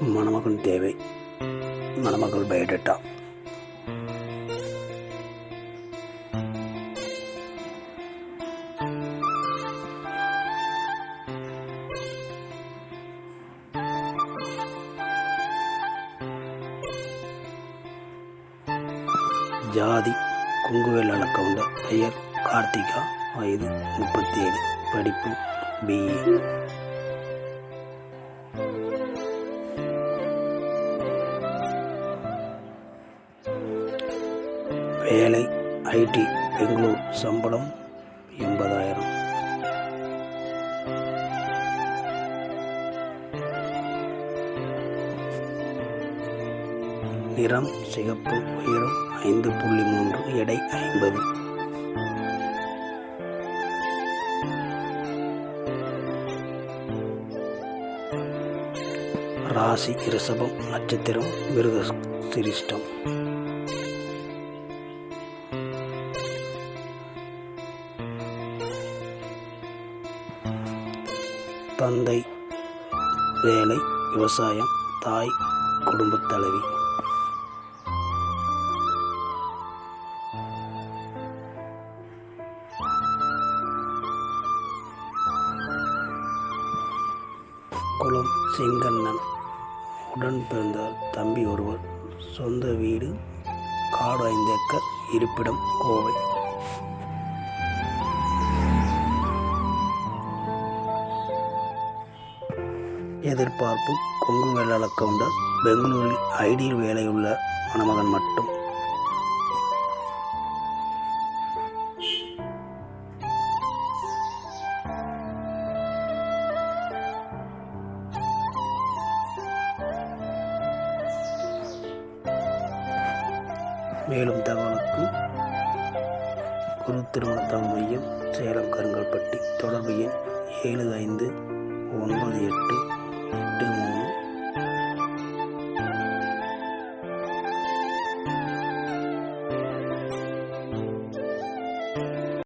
மணமகன் தேவை. மணமகள் பயோடேட்டா. ஜாதி குங்குவேல் அலக்கவுண்ட பெயர் கார்த்திகா வயது முப்பத்தி ஏழு படிப்பு பிஇ வேலை ஐடி பெங்களூர் சம்பளம் எண்பதாயிரம். நிறம் சிகப்பு உயரம் ஐந்து புள்ளி மூன்று எடை ஐம்பது. ராசி ரிஷபம் நட்சத்திரம் மிருக சிரிஷ்டம் தந்தை. வேலை விவசாயம் தாய் குடும்பத் தலைவி. குளம் செங்கண்ணன். உடன் பிறந்த தம்பி ஒருவர். சொந்த வீடு காடு ஐந்து ஏக்கர் இருப்பிடம் கோவை. எதிர்பார்ப்பு கொங்கு வேளாள கவுண்டர் பெங்களூரில் ஐடியில் வேலையுள்ள மணமகன் மட்டும். மேலும் தகவலுக்கு குரு திருமண மையம் சேலம் கருங்கல்பட்டி தொடர்பு எண் ஏழு ஐந்து ஒன்பது எட்டு எட்டு